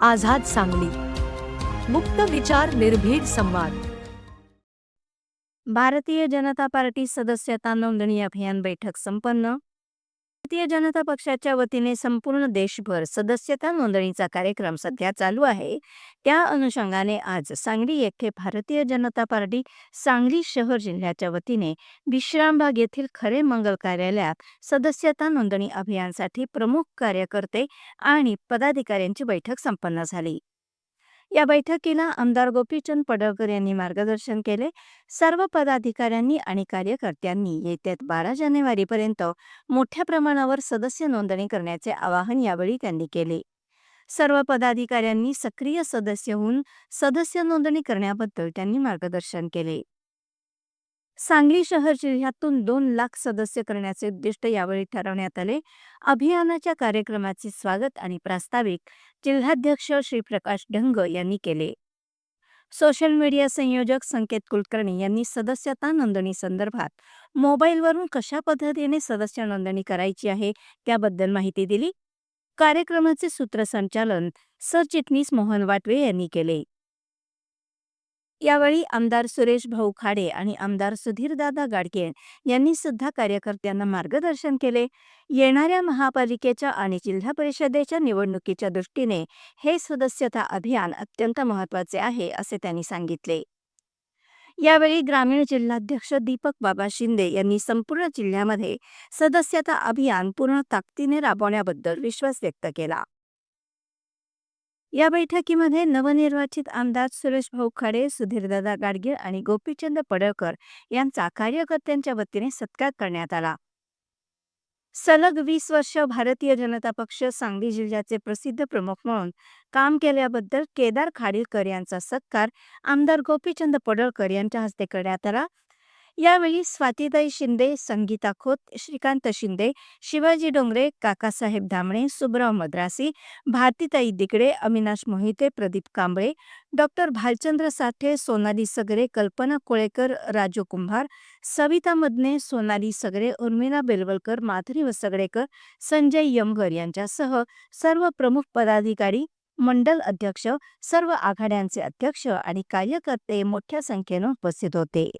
आझाद सांगली. मुक्त विचार निर्भीड संवाद. भारतीय जनता पार्टी सदस्यता नोंदणी अभियान बैठक संपन्न भारतीय जनता पक्षाच्या वतीने संपूर्ण देशभर सदस्यता नोंदणीचा कार्यक्रम सध्या चालू आहे. त्या अनुषंगाने आज सांगली येथे भारतीय जनता पार्टी सांगली शहर जिल्ह्याच्या वतीने विश्रामबाग येथील खरे मंगल कार्यालयात सदस्यता नोंदणी अभियानसाठी प्रमुख कार्यकर्ते आणि पदाधिकाऱ्यांची बैठक संपन्न झाली. या बैठकीला आमदार गोपीचंद पडळकर यांनी मार्गदर्शन केले. सर्व पदाधिकाऱ्यांनी आणि कार्यकर्त्यांनी येत्या बारा जानेवारीपर्यंत मोठ्या प्रमाणावर सदस्य नोंदणी करण्याचे आवाहन यावेळी त्यांनी केले. सर्व पदाधिकाऱ्यांनी सक्रिय सदस्य होऊन सदस्य नोंदणी करण्याबद्दल त्यांनी मार्गदर्शन केले. सांगली शहर जिल्ह्यातून दोन लाख सदस्य करण्याचे उद्दिष्ट यावेळी ठरवण्यात आले. अभियानाच्या कार्यक्रमाचे स्वागत आणि प्रास्ताविक जिल्हाध्यक्ष श्री प्रकाश ढंग यांनी केले. सोशल मीडिया संयोजक संकेत कुलकर्णी यांनी सदस्यता नोंदणी संदर्भात मोबाईलवरून कशा पद्धतीने सदस्य नोंदणी करायची आहे त्याबद्दल माहिती दिली. कार्यक्रमाचे सूत्रसंचालन सरचिटणीस मोहन वाटवे यांनी केले. यावेळी आमदार सुरेश भाऊ खाडे आणि आमदार सुधीरदादा गाडगे यांनी सुद्धा कार्यकर्त्यांना मार्गदर्शन केले. येणाऱ्या महापालिकेच्या आणि जिल्हा परिषदेच्या निवडणुकीच्या दृष्टीने हे सदस्यता अभियान अत्यंत महत्त्वाचे आहे असे त्यांनी सांगितले. यावेळी ग्रामीण जिल्हाध्यक्ष दीपक बाबा शिंदे यांनी संपूर्ण जिल्ह्यामध्ये सदस्यता अभियान पूर्ण ताकदीने राबवण्याबद्दल विश्वास व्यक्त केला. या बैठकीमध्ये नवनिर्वाचित आमदार सुरेश भाऊ खडे सुधीरदादा गाडगीळ आणि गोपीचंद पडळकर यांचा कार्यकर्त्यांच्या वतीने सत्कार करण्यात आला. सलग वीस वर्ष भारतीय जनता पक्ष सांगली जिल्ह्याचे प्रसिद्ध प्रमुख म्हणून काम केल्याबद्दल केदार खाडीलकर यांचा सत्कार आमदार गोपीचंद पडळकर यांच्या हस्ते करण्यात आला. यावेळी स्वातीताई शिंदे संगीता खोत श्रीकांत शिंदे शिवाजी डोंगरे काकासाहेब धामणे सुबराव मद्रासी भारतीताई दिकडे अविनाश मोहिते प्रदीप कांबळे डॉक्टर भालचंद्र साठे सोनाली सगरे कल्पना कोळेकर राजू कुंभार सविता मदने सोनाली सगरे उर्मिला बेलवलकर माधुरी वसगडेकर संजय यमगर यांच्यासह सर्व प्रमुख पदाधिकारी मंडल अध्यक्ष सर्व आघाड्यांचे अध्यक्ष आणि कार्यकर्ते मोठ्या संख्येनं उपस्थित होते.